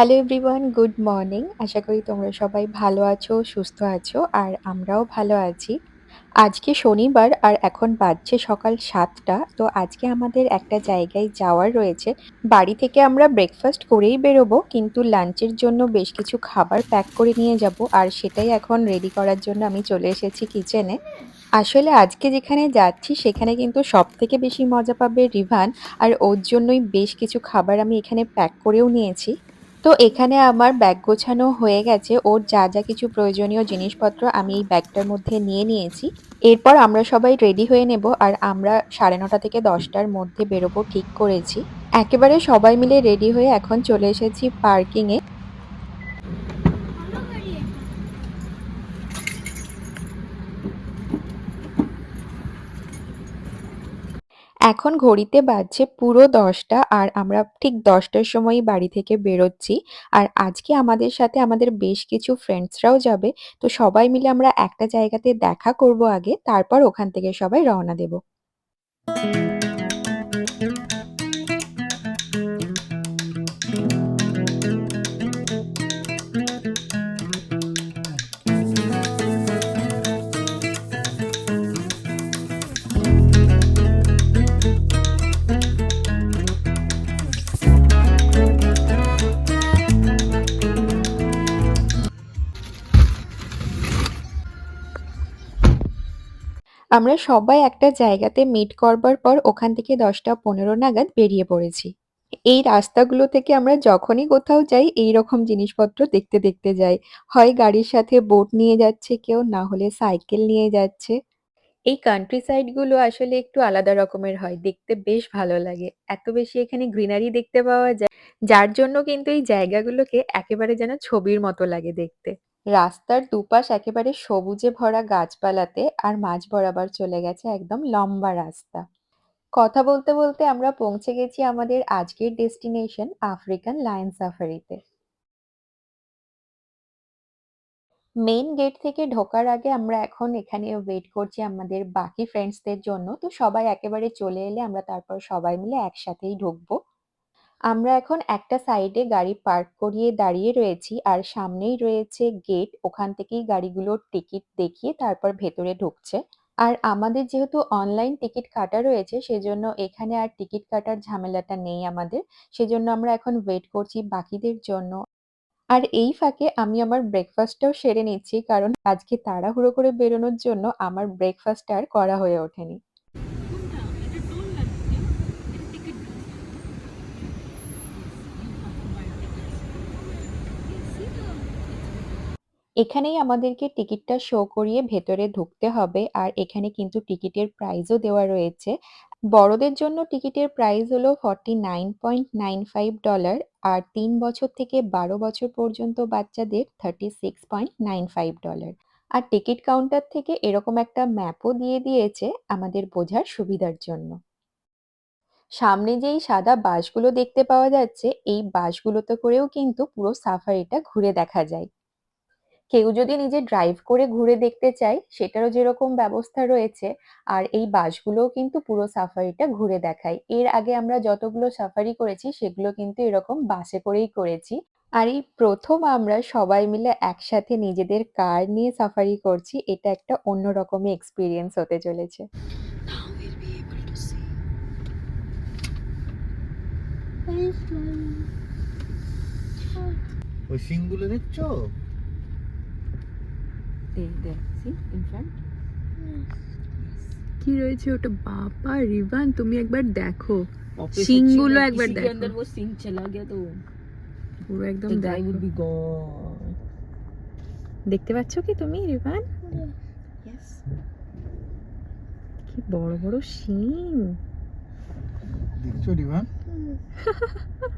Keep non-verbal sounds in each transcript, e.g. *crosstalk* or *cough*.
Hello everyone good morning আশা করি তোমরা সবাই ভালো আছো, সুস্থ আছো, আর আমরাও ভালো আছি। আজকে শনিবার আর এখন বাজছে সকাল সাতটা। তো আজকে আমাদের একটা জায়গায় যাওয়ার রয়েছে। বাড়ি থেকে আমরা ব্রেকফাস্ট করেই বেরোবো, কিন্তু লাঞ্চের জন্য বেশ কিছু খাবার প্যাক করে নিয়ে যাব। আর সেটাই এখন রেডি করার জন্য আমি চলে এসেছি কিচেনে আসলে আজকে যেখানে যাচ্ছি, সেখানে কিন্তু সব থেকে বেশি মজা পাবে রিভান। আর ওর জন্যই বেশ কিছু খাবার আমি এখানে প্যাক করেও নিয়েছি। তো এখানে আমার ব্যাগ গোছানো হয়ে গেছে। ওর যা যা কিছু প্রয়োজনীয় জিনিসপত্র আমি এই ব্যাগটার মধ্যে নিয়ে নিয়েছি। এরপর আমরা সবাই রেডি হয়ে নেব আর আমরা সাড়ে নটা থেকে দশটার মধ্যে বেরোবো ঠিক করেছি। একেবারে সবাই মিলে রেডি হয়ে এখন চলে এসেছি পার্কিংয়ে। এখন ঘড়িতে বাজছে পুরো দশটা আর আমরা ঠিক দশটার সময়ই বাড়ি থেকে বেরোচ্ছি। আর আজকে আমাদের সাথে আমাদের বেশ কিছু ফ্রেন্ডসরাও যাবে। তো সবাই মিলে আমরা একটা জায়গাতে দেখা করব আগে, তারপর ওখান থেকে সবাই রওনা দেব। আমরা সবাই একটা জায়গাতে মিট করবার পর ওখান থেকে দশটা পনেরো নাগাদ বেরিয়ে পড়েছি। এই রাস্তাগুলো থেকে আমরা যখনই কোথাও যাই এই রকম জিনিসপত্র দেখতে দেখতে যাই। হয় গাড়ির সাথে বোট নিয়ে যাচ্ছে কেউ, না হলে সাইকেল নিয়ে যাচ্ছে। এই কান্ট্রি সাইডগুলো আসলে একটু আলাদা রকমের হয়, দেখতে বেশ ভালো লাগে। এত বেশি এখানে গ্রিনারি দেখতে পাওয়া যায়, যার জন্য কিন্তু এই জায়গাগুলোকে একেবারে যেন ছবির মতো লাগে দেখতে। রাস্তার দুপাশ একেবারে সবুজে ভরা গাছপালাতে আর মাঝ বরাবর চলে গেছে একদম লম্বা রাস্তা। কথা বলতে বলতে আমরা পৌঁছে গেছি আমাদের আজকের ডেস্টিনেশন আফ্রিকান লায়ন সাফারিতে। মেইন গেট থেকে ঢোকার আগে আমরা এখন এখানে ওয়েট করছি আমাদের বাকি ফ্রেন্ডসদের জন্য। তো সবাই একেবারে চলে এলে আমরা তারপর সবাই মিলে একসাথেই ঢুকবো। আমরা এখন একটা সাইডে গাড়ি পার্ক করিয়ে দাঁড়িয়ে রয়েছি আর সামনেই রয়েছে গেট ওখান থেকেই গাড়িগুলোর টিকিট দেখিয়ে তারপর ভেতরে ঢুকছে। আর আমাদের যেহেতু অনলাইন টিকিট কাটা রয়েছে, সেজন্য এখানে আর টিকিট কাটার ঝামেলাটা নেই আমাদের। সেজন্য আমরা এখন ওয়েট করছি বাকিদের জন্য। আর এই ফাঁকে আমি আমার ব্রেকফাস্টটাও সেরে নিচ্ছি, কারণ আজকে তাড়াহুড়ো করে বেরোনোর জন্য আমার ব্রেকফাস্ট আর করা হয়ে ওঠেনি। এখানেই আমাদেরকে টিকিটটা শো করিয়ে ভেতরে ঢুকতে হবে। আর এখানে কিন্তু টিকিটের প্রাইসও দেওয়া রয়েছে। বড়দের জন্য টিকিটের প্রাইস হলো forty nine point nine five dollar আর তিন বছর থেকে বারো বছর পর্যন্ত বাচ্চাদের thirty six point nine five dollar আর টিকিট কাউন্টার থেকে এরকম একটা ম্যাপও দিয়ে দিয়েছে আমাদের বোঝার সুবিধার জন্য। সামনে যেই সাদা বাসগুলো দেখতে পাওয়া যাচ্ছে, এই বাসগুলোতে করেও কিন্তু পুরো সাফারিটা ঘুরে দেখা যায়। কেউ যদি নিজে ড্রাইভ করে ঘুরে দেখতে চায় সেটারও যেরকম ব্যবস্থা রয়েছে আর এই বাসগুলোও কিন্তু পুরো সাফারিটা ঘুরে দেখায়। এর আগে আমরা যতগুলো সাফারি করেছি সেগুলো কিন্তু এরকম বাসে করেই করেছি। আর এই প্রথম আমরা সবাই মিলে একসাথে নিজেদের কার নিয়ে সাফারি করছি এটা একটা অন্যরকমই এক্সপিরিয়েন্স হতে চলেছে। ওই সিংগুলো দেখছ? কি রয়েছে ওটা বাবা রিভান তুমি একবার দেখো সিংগুলো একবার किसी के देखो अंदर वो सिंह चला गया तो পুরো একদম the guy দেখো। would be gone দেখতে পাচ্ছ কি তুমি রিভান কি বড় বড় শিং দেখছো রিভান *laughs*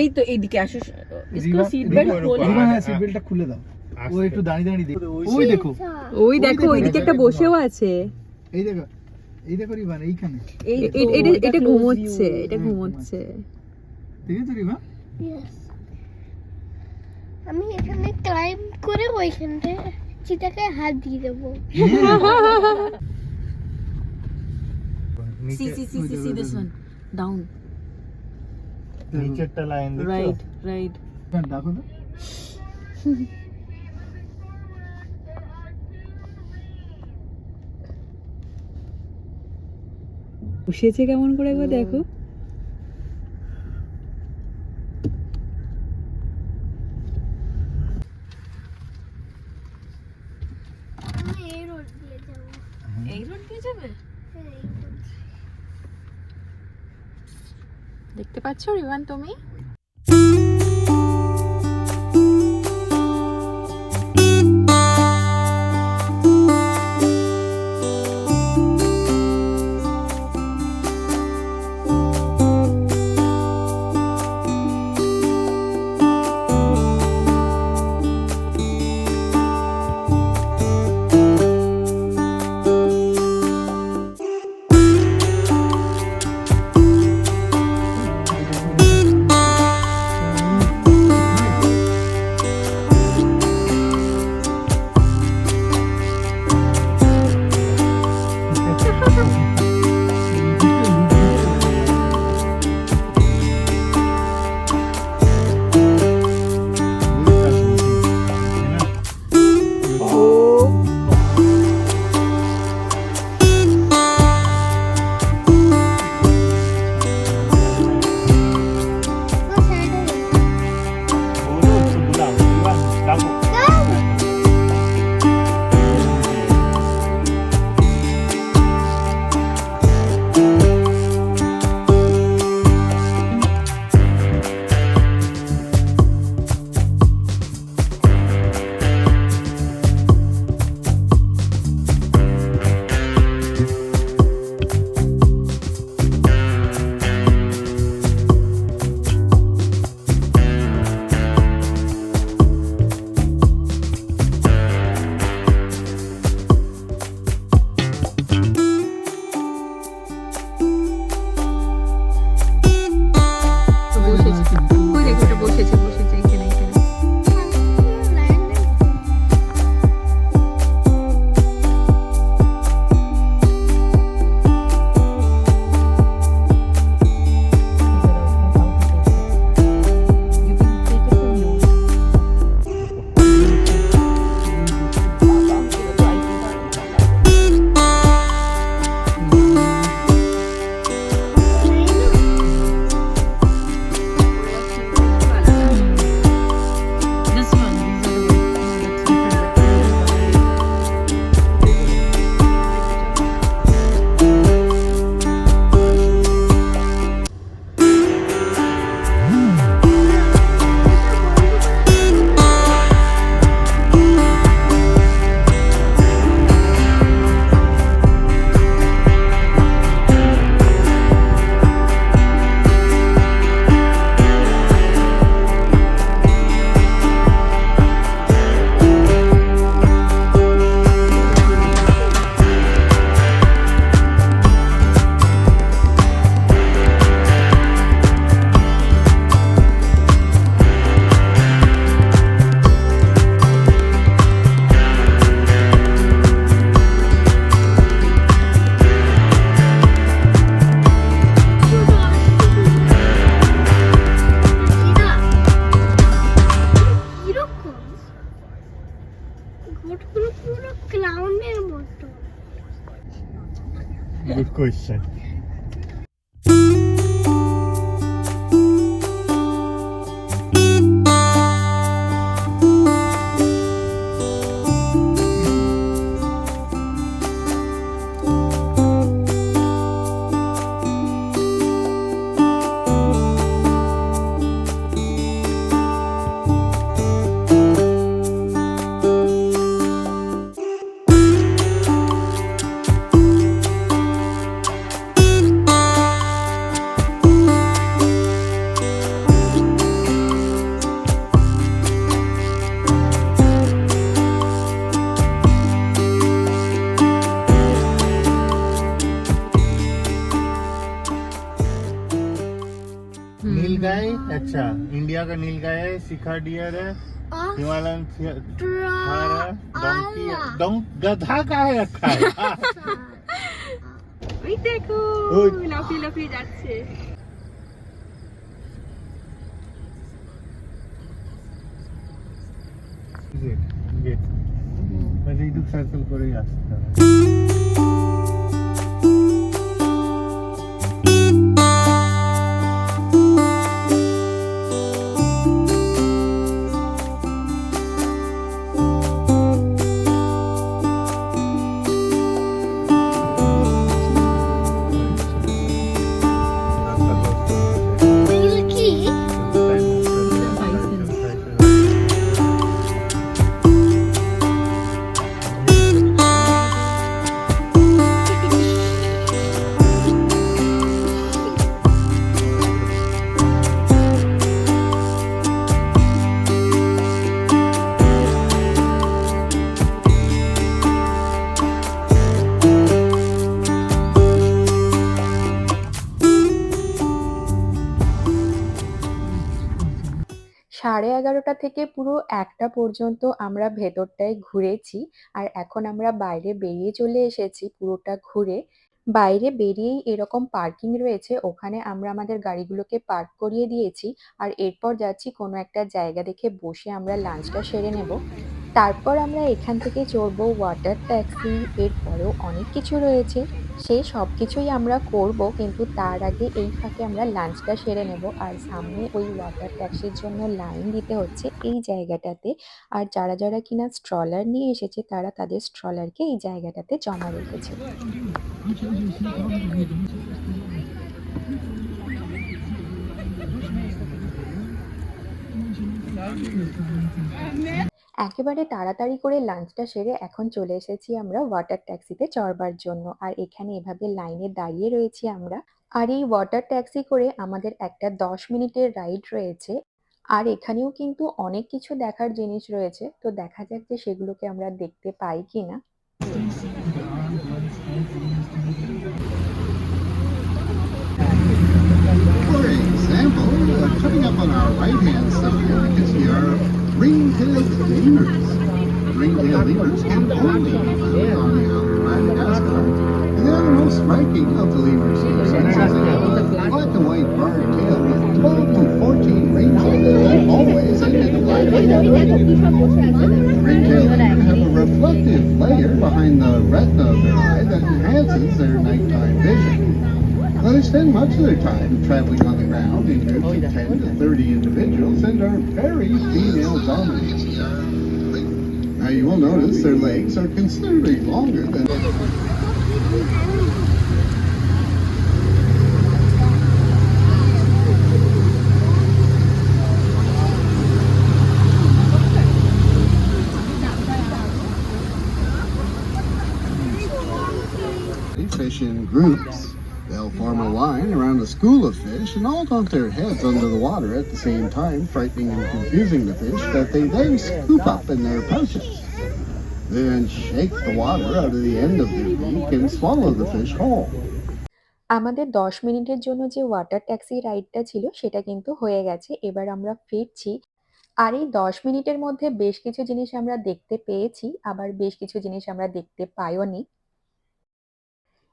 এই তো এইদিকে আসো। ইসকো সিট বেল্ট খোলো। হ্যাঁ সিট বেল্টটা খুলে দাও। ও একটু দাঁড়িয়ে দাঁড়িয়ে দেখো। ওই দেখো। ওই দেখো ওইদিকে একটা বসেও আছে। এই দেখো এই দেখো রিভান এইখানে। এটা এটা ঘুমোচ্ছে এটা হ্যাঁ, ঘুমোচ্ছে। দেখেছ রিভান? আমি এখানে ক্লাইম করে ওইখানটায় চিতাকে হাত দিয়ে দেবো। হ্যাঁ। *laughs* C C C C this one down নিচেরটা লাইন Right, right. দেখো তো। বসেছে কেমন করে একবার দেখো আমি এই রোড দিয়ে যাব এই রোড দিয়ে যাবে হ্যাঁ, এই রোড। দেখতে পাচ্ছ রিভান তুমি? গুড गाय है सिखा डियर है हिमालयन थार है डोंकी डोंक गधा का है रखा है ওই দেখো ওই। লাফিয়ে লাফিয়ে যাচ্ছে गेट बस इधर सर्कल করে আসতে হবে এগারোটা থেকে পুরো একটা পর্যন্ত আমরা ভেতরটায় ঘুরেছি আর এখন আমরা বাইরে বেরিয়ে চলে এসেছি পুরোটা ঘুরে। বাইরে বেরিয়েই এরকম পার্কিং রয়েছে, ওখানে আমরা আমাদের গাড়িগুলোকে পার্ক করিয়ে দিয়েছি আর এরপর যাচ্ছি কোনো একটা জায়গা দেখে বসে আমরা লাঞ্চটা সেরে নেব। তারপর আমরা এখান থেকে চড়বো ওয়াটার ট্যাক্সি এরপরেও অনেক কিছু রয়েছে। সেই সব কিছুই আমরা করব, কিন্তু তার আগে এই ফাঁকে আমরা লাঞ্চটা সেরে নেব। আর সামনে ওই ওয়াটার ট্যাক্সির জন্য লাইন দিতে হচ্ছে এই জায়গাটাতে। আর যারা যারা কিনা স্ট্রলার নিয়ে এসেছে, তারা তাদের স্ট্রলারকে এই জায়গাটাতে জমা রেখেছে। একেবারে তাড়াতাড়ি করে লাঞ্চটা সেরে এখন চলে এসেছি আমরা ওয়াটার ট্যাক্সিতে চড়বার জন্য। আর এখানে এভাবে লাইনে দাঁড়িয়ে রয়েছি আমরা। আর এই ওয়াটার ট্যাক্সি করে আমাদের একটা দশ মিনিটের রাইড রয়েছে। আর এখানেও কিন্তু অনেক কিছু দেখার জিনিস রয়েছে। তো দেখা যাক যে সেগুলোকে আমরা দেখতে পাই কিনা। For example, coming up on our right-hand side, you can see our ring-tailed lemurs. Ring-tailed lemurs can only be found on the of Madagascar. The most striking of the lemur species. They have a black and white barred tail with 12 to 14 rings on that always end in a black Ring-tailed lemurs have a reflective layer behind the retina of their eye that enhances their nighttime vision. They spend much of their time traveling on the ground in groups oh, of 10 to 30 individuals and are very female dominated. Now, you will notice their legs are considerably longer than. They fish in groups. Form a line around a school of fish and all dump their heads under the water at the same time, frightening and confusing the fish that they then scoop up in their pouches. Then shake the water out of the end of their beak and swallow the fish whole. আমাদের দশ মিনিটের জন্য যে water taxi রাইডটা ছিল সেটা কিন্তু হয়ে গেছে এবার আমরা ফিরছি আর এই দশ মিনিটের মধ্যে বেশ কিছু জিনিস আমরা দেখতে পেয়েছি আবার বেশ কিছু জিনিস আমরা দেখতে পাইওনি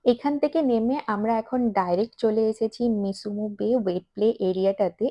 এখান থেকে নেমে আমরা এখন ডাইরেক্ট চলে এসেছি মিসুমু বে ওয়েট প্লে এরিয়াটাতে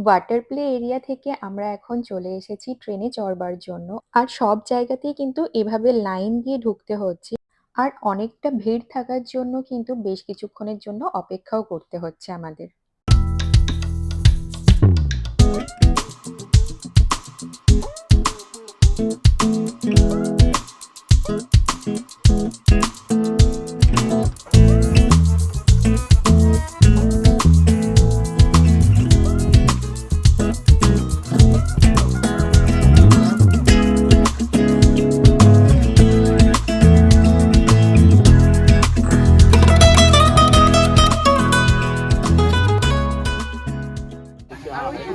ওয়াটার প্লে এরিয়া থেকে আমরা এখন চলে এসেছি ট্রেনে চড়বার জন্য। আর সব জায়গাতেই কিন্তু এভাবে লাইন দিয়ে ঢুকতে হচ্ছে। আর অনেকটা ভিড় থাকার জন্য কিন্তু বেশ কিছুক্ষণের জন্য অপেক্ষাও করতে হচ্ছে আমাদের। आज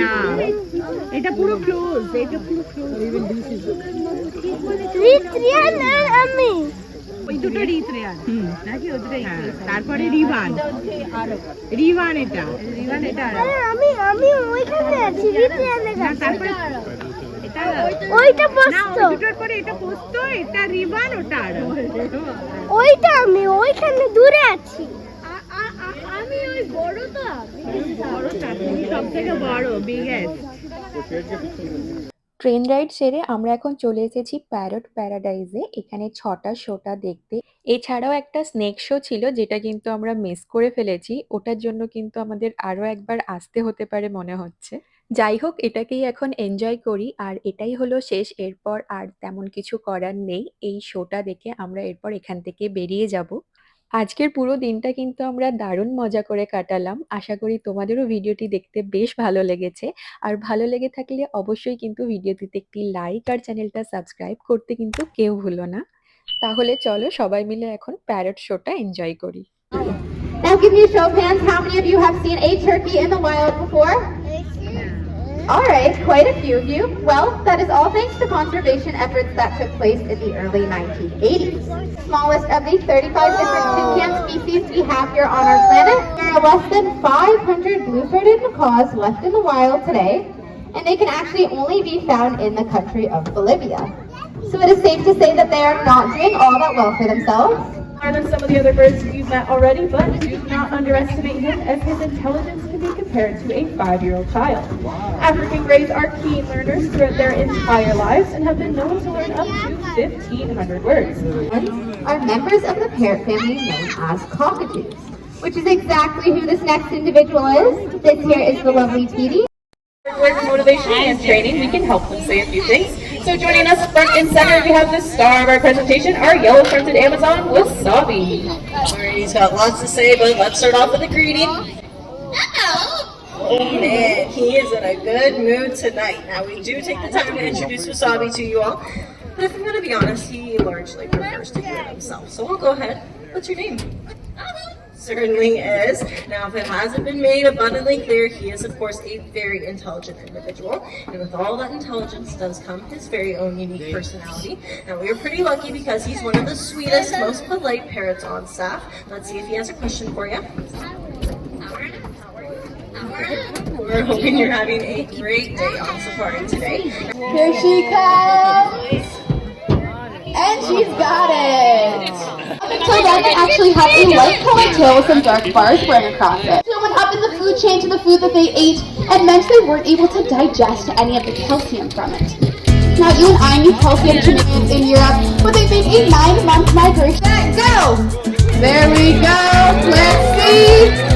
না এটা পুরো ক্লোজ এটা পুরো ক্লোজ রিত্রিয়ান আর আমি। ওই দুটো রিত রেয়ান নাকি ওই তারপরে রিভান। রিভান এটা। রিভান এটা আর আমি আমি ওইখানে আছি রিত্রিয়ানের কাছে। তারপরে ওইটা না পোস্ত। দুটোর পরে এটা পোস্ত এটা রিভান ওটা আর ওইটা আমি ওইখানে দূরে আছি। সব থেকে বড় বিগেস্ট। ট্রেন রাইড সেরে আমরা এখন চলে এসেছি প্যারট প্যারাডাইজে এখানে ছটা শোটা দেখতে। এছাড়াও একটা স্নেক শো ছিল যেটা কিন্তু আমরা মিস করে ফেলেছি। ওটার জন্য কিন্তু আমাদের আরও একবার আসতে হতে পারে মনে হচ্ছে। যাই হোক এটাকেই এখন এনজয় করি আর এটাই হলো শেষ। এরপর আর তেমন কিছু করার নেই। এই শোটা দেখে আমরা এরপর এখান থেকে বেরিয়ে যাব। আজকের পুরো দিনটা কিন্তু আমরা দারুণ মজা করে কাটালাম আশা করি তোমাদেরও ভিডিওটি দেখতে বেশ ভালো লেগেছে আর ভালো লেগে থাকলে অবশ্যই কিন্তু ভিডিওটিতে একটি লাইক আর চ্যানেলটা সাবস্ক্রাইব করতে কিন্তু কেউ ভুলো না তাহলে চলো সবাই মিলে এখন প্যারট শোটা এনজয় করি Now give a show hands. How many of you have seen a turkey in the wild before? All right, quite a few of you. Well, that is all thanks to conservation efforts that took place in the early 1980s. Smallest of the 35 different toucan species we have here on our planet. There are less than 500 blue-throated macaws left in the wild today, and they can actually only be found in the country of Bolivia. So it is safe to say that they are not doing all that well for themselves. more than some of the other birds you've met already, but do not underestimate him as his intelligence be compared to a five-year-old child. African greys are keen learners throughout their entire lives and have been known to learn up to 1,500 words. are members of the parrot family known as cockatoos, which is exactly who this next individual is. This here is the lovely Tweety. Work motivation and training, we can help them say a few things. So joining us front and center, we have the star of our presentation, our yellow-fronted Amazon, Wasabi. Alright, he's got lots to say, but let's start off with a greeting. Oh man, he is in a good mood tonight. Now we do take the time to introduce Wasabi to you all, but if I'm gonna be honest, he largely prefers to do it himself. So we'll go ahead. What's your name? Certainly is. Now, if it hasn't been made abundantly clear, he is, of course, a very intelligent individual. And with all that intelligence does come his very own unique personality. Now, we are pretty lucky because he's one of the sweetest, most polite parrots on staff. Let's see if he has a question for you. We're hoping you're having a great day on safari today. Here she comes! And she's got it! Until then, actually have a light colored tail with some dark bars running across it. So went up in the food chain to the food that they ate and meant they weren't able to digest any of the calcium from it. Now, you and I need calcium to in Europe, but they make a nine-month migration. Go! There we go! Let's see!